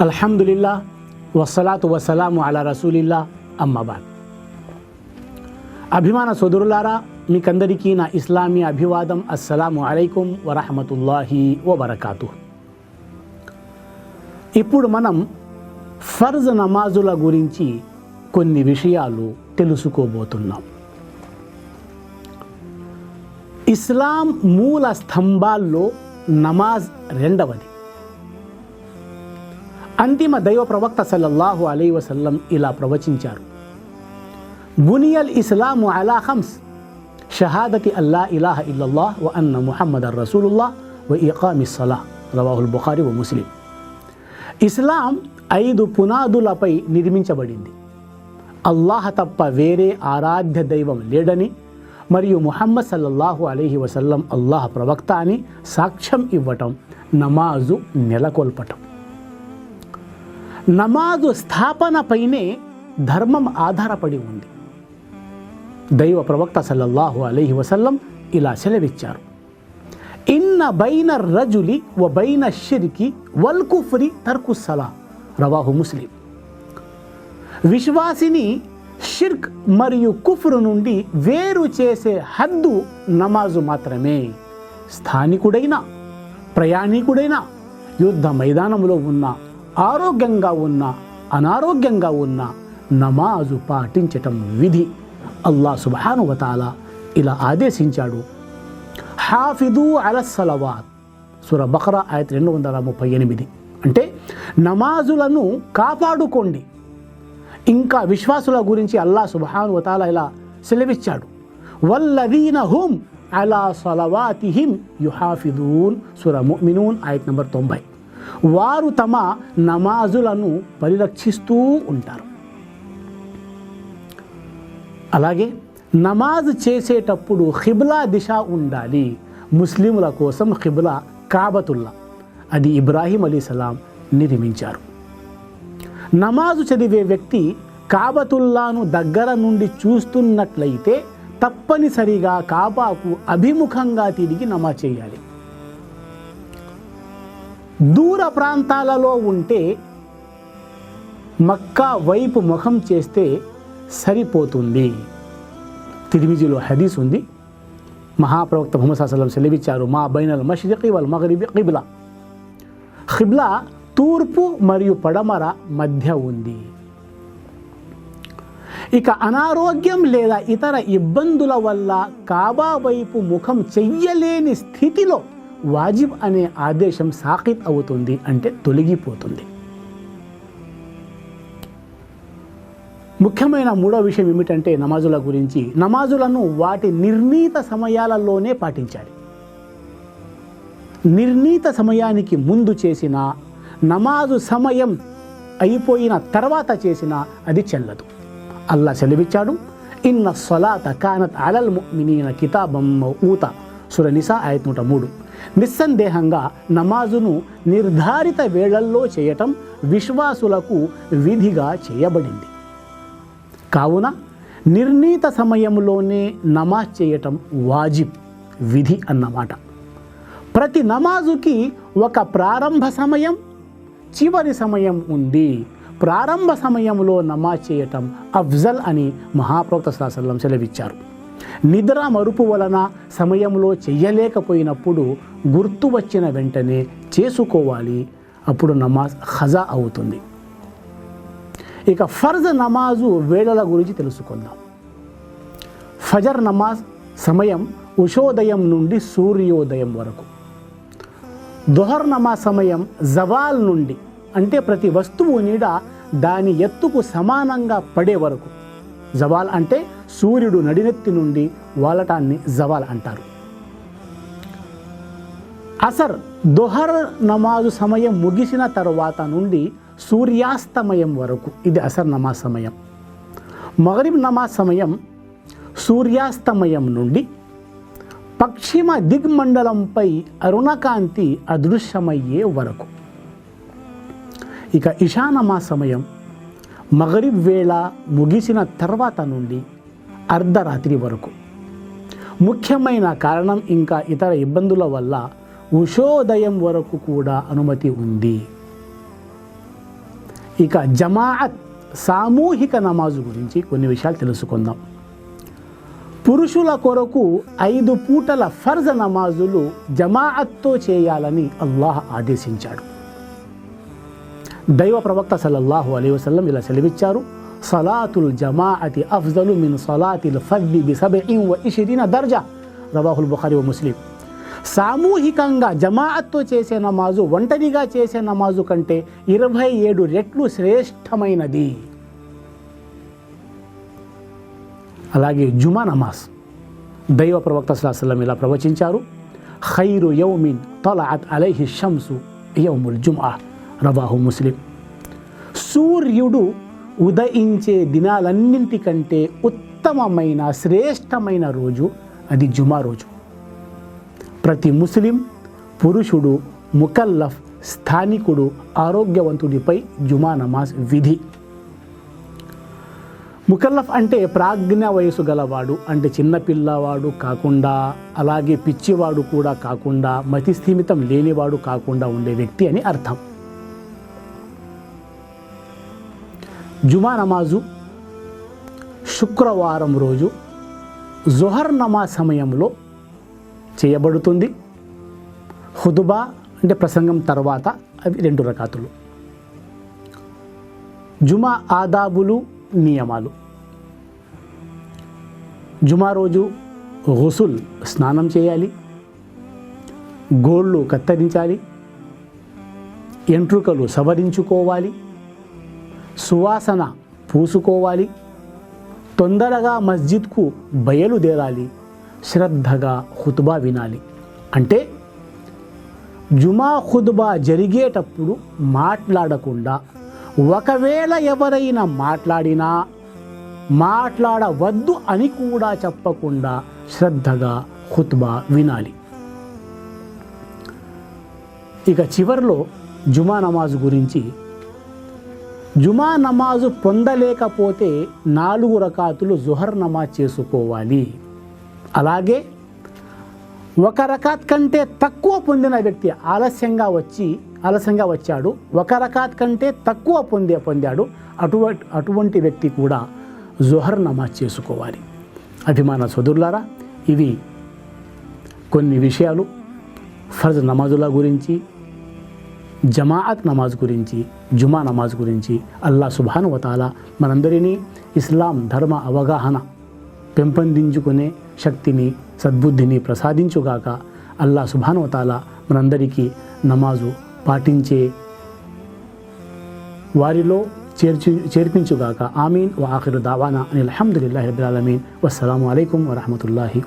అల్హమ్దులిల్లా వసలాతు వసలాము అలా రసూలిల్లా అమ్మబాద్ అభిమాన సోదరులారా మీకందరికీ నా ఇస్లామీ అభివాదం అస్సలాము అలైకుం వరహమతుల్లాహి వబర్కాతు ఇప్పుడు మనం ఫర్జ్ నమాజుల గురించి కొన్ని విషయాలు తెలుసుకోబోతున్నాం ఇస్లాం మూల స్తంభాల్లో నమాజ్ రెండవది అంతిమ దైవ ప్రవక్త సల్లల్లాహు అలై వసల్లం ఇలా ప్రవచించారు. బునియల్ ఇస్లాము అలా హమ్స్ షహాదతి అల్లా ఇలాహ ఇల్లల్లాహ్ వ అన్న ముహమ్మద్ రసూలుల్లాహ్ వ ఇకామిస్సలా రవాహుల్ బుఖారి వ ముస్లిం. ఇస్లాం ఐదు పునాదులపై నిర్మించబడింది. అల్లాహ తప్ప వేరే ఆరాధ్య దైవం లేడని మరియు ముహమ్మద్ సల్లల్లాహు అలీహి వసల్లం అల్లాహ్ ప్రవక్త అని సాక్ష్యం ఇవ్వటం నమాజు నెలకొల్పటం. నమాజు స్థాపనపైనే ధర్మం ఆధారపడి ఉంది. దైవ ప్రవక్త సల్లల్లాహు అలీహి వసల్లం ఇలా సెలవిచ్చారు. ఇన్న బైన రజులి వ బైన షిరికి వల్ కుఫ్రి తర్కు సలా రవాహు ముస్లిం. విశ్వాసిని షిర్క్ మరియు కుఫ్రు నుండి వేరు చేసే హద్దు నమాజు మాత్రమే. స్థానికుడైనా ప్రయాణికుడైనా యుద్ధ మైదానంలో ఉన్న ఆరోగ్యంగా ఉన్న అనారోగ్యంగా ఉన్న నమాజు పాటించటం విధి. అల్లా సుబానువతాల ఇలా ఆదేశించాడు. హాఫిదు అలస్సలవాత్ సుర బక్రా ఆయత రెండు వందల ముప్పై ఎనిమిది. అంటే నమాజులను కాపాడుకోండి. ఇంకా విశ్వాసుల గురించి అల్లా సుబాను వతాల ఇలా సెలవిచ్చాడు. వల్లదీన హుం అలా సలవాతిహిం యుహాఫిదూన్. సుర మినూన్ ఆయత్ నంబర్ తొంభై. వారు తమ నమాజులను పరిరక్షిస్తూ ఉంటారు. అలాగే నమాజ్ చేసేటప్పుడు ఖిబ్లా దిశ ఉండాలి. ముస్లింల కోసం ఖిబ్లా కాబతుల్లా. అది ఇబ్రాహీం అలీ సలాం నిర్మించారు. నమాజు చదివే వ్యక్తి కాబతుల్లాను దగ్గర నుండి చూస్తున్నట్లయితే తప్పనిసరిగా కాబాకు అభిముఖంగా తిరిగి నమాజ్ చేయాలి. దూర ప్రాంతాలలో ఉంటే మక్కా వైపు ముఖం చేస్తే సరిపోతుంది. తిరిమిజిలో హదీస్ ఉంది. మహాప్రవక్త ముహమ్మద్ సల్లం సెలవిచ్చారు మా బైనల్ మష్రిqi వల్ మగరిబి కిబ్లా. ఖిబ్లా తూర్పు మరియు పడమర మధ్య ఉంది. ఇక అనారోగ్యం లేదా ఇతర ఇబ్బందుల వల్ల కాబా వైపు ముఖం చెయ్యలేని స్థితిలో వాజిబ్ అనే ఆదేశం సాకిత్ అవుతుంది అంటే తొలగిపోతుంది. ముఖ్యమైన మూడో విషయం ఏమిటంటే నమాజుల గురించి. నమాజులను వాటి నిర్ణీత సమయాలలోనే పాటించాలి. నిర్ణీత సమయానికి ముందు చేసిన నమాజు సమయం అయిపోయిన తర్వాత చేసిన అది చెల్లదు. అల్లా సెలవిచ్చాడు ఇన్న సొలాత కానత్ అలల్ మినీన కితాబం ఊత సుర నిసా ఆయత్ నూట మూడు. నిస్సందేహంగా నమాజును నిర్ధారిత వేళల్లో చేయటం విశ్వాసులకు విధిగా చేయబడింది. కావున నిర్ణీత సమయంలోనే నమాజ్ చేయటం వాజిబ్ విధి అన్నమాట. ప్రతి నమాజుకి ఒక ప్రారంభ సమయం చివరి సమయం ఉంది. ప్రారంభ సమయంలో నమాజ్ చేయటం అఫ్జల్ అని మహాప్రవక్త సాసల్లం సెలవిచ్చారు. నిద్ర మరుపు వలన సమయంలో చెయ్యలేకపోయినప్పుడు గుర్తు వచ్చిన వెంటనే చేసుకోవాలి. అప్పుడు నమాజ్ ఖజా అవుతుంది. ఇక ఫర్జ్ నమాజు వేళల గురించి తెలుసుకుందాం. ఫజర్ నమాజ్ సమయం ఉషోదయం నుండి సూర్యోదయం వరకు. దొహర్ నమాజ్ సమయం జవాల్ నుండి అంటే ప్రతి వస్తువు నీడ దాని ఎత్తుకు సమానంగా పడే వరకు. జవాల్ అంటే సూర్యుడు నడినెత్తి నుండి వాలటాన్ని జవాల్ అంటారు. అసర్ దుహర్ నమాజు సమయం ముగిసిన తర్వాత నుండి సూర్యాస్తమయం వరకు. ఇది అసర్ నమాజ్ సమయం. మగరిబ్ నమాజ్ సమయం సూర్యాస్తమయం నుండి పశ్చిమ దిగ్మండలంపై అరుణకాంతి అదృశ్యమయ్యే వరకు. ఇక ఇషానమా సమయం మగరిబ్ వేళ ముగిసిన తర్వాత నుండి అర్ధరాత్రి వరకు. ముఖ్యమైన కారణం ఇంకా ఇతర ఇబ్బందుల వల్ల ఉషోదయం వరకు కూడా అనుమతి ఉంది. ఇక జమాఅత్ సామూహిక నమాజు గురించి కొన్ని విషయాలు తెలుసుకుందాం. పురుషుల కొరకు ఐదు పూటల ఫర్జ నమాజులు జమాఅత్తో చేయాలని అల్లాహ్ ఆదేశించాడు. దైవ ప్రవక్త సల్లల్లాహు అలీ వసల్లం ఇలా సెలవిచ్చారు సలాతుల్ జమాఅతి అఫ్జలు మిన్ సలాతిల్ ఫద్ది బి సబ్ఇన్ వ ఇషరీన దర్జా రవాహుల్ బుఖారి వ ముస్లిం. సామూహికంగా జమాఅత్తో చేసే నమాజు ఒంటరిగా చేసే నమాజు కంటే ఇరవై ఏడు రెట్లు శ్రేష్టమైనది. అలాగే జుమా నమాజ్ దైవ ప్రవక్త సల్లాహం ఇలా ప్రవచించారు ఖైరు యౌమిన్ తలఅత్ అలైహి షంసు యౌముల్ జుమ్ఆ రవాహు ముస్లిం. సూర్యుడు ఉదయించే దినాలన్నింటికంటే ఉత్తమమైన శ్రేష్టమైన రోజు అది జుమా రోజు. ప్రతి ముస్లిం పురుషుడు ముకల్లఫ్ స్థానికుడు ఆరోగ్యవంతుడిపై జుమా నమాజ్ విధి. ముకల్లఫ్ అంటే ప్రాజ్ఞ వయసు గలవాడు అంటే చిన్నపిల్లవాడు కాకుండా అలాగే పిచ్చివాడు కూడా కాకుండా మతి స్థిమితం లేనివాడు కాకుండా ఉండే వ్యక్తి అని అర్థం. జుమా నమాజు శుక్రవారం రోజు జొహర్ నమాజ్ సమయంలో చేయబడుతుంది. హుదుబా అంటే ప్రసంగం తర్వాత అవి రెండు రకాతులు. జుమా ఆదాబులు నియమాలు. జుమా రోజు హుసుల్ స్నానం చేయాలి. గోళ్ళు కత్తిరించాలి. ఎంట్రుకలు సవరించుకోవాలి. సువాసన పూసుకోవాలి. తొందరగా మస్జిద్కు బయలుదేరాలి శ్రద్ధగా హుతుబా వినాలి. అంటే జుమా ఖుతుబా జరిగేటప్పుడు మాట్లాడకుండా ఒకవేళ ఎవరైనా మాట్లాడినా మాట్లాడవద్దు అని కూడా చెప్పకుండా శ్రద్ధగా ఖుత్బా వినాలి. ఇక చివరిలో జుమా నమాజ్ గురించి జుమా నమాజు పొందలేకపోతే నాలుగు రకాతులు జుహర్ నమాజ్ చేసుకోవాలి. అలాగే ఒక రకాత్ కంటే తక్కువ పొందిన వ్యక్తి ఆలస్యంగా వచ్చి ఆలస్యంగా వచ్చాడు. ఒక రకాత్ కంటే తక్కువ పొందే పొందాడు. అటువంటి అటువంటి వ్యక్తి కూడా జుహర్ నమాజ్ చేసుకోవాలి. అభిమాన సోదరులారా ఇవి కొన్ని విషయాలు ఫర్జ్ నమాజుల గురించి జమాఅత్ నమాజ్ గురించి జుమా నమాజ్ గురించి అల్లా సుభాను వతాల మనందరినీ ఇస్లాం ధర్మ అవగాహన పెంపొందించుకునే శక్తిని సద్బుద్ధిని ప్రసాదించుగాక అల్లా సుభాను వతాల మనందరికీ నమాజు పాటించే వారిలో చేర్చి చేర్పించుగాక. ఆమీన్. వ ఆఖిరు దావానా. అని అల్హమ్దుల్లాహి రబ్బిల్ ఆలమీన్. వస్సలాము అలైకుం వరహమతుల్లాహి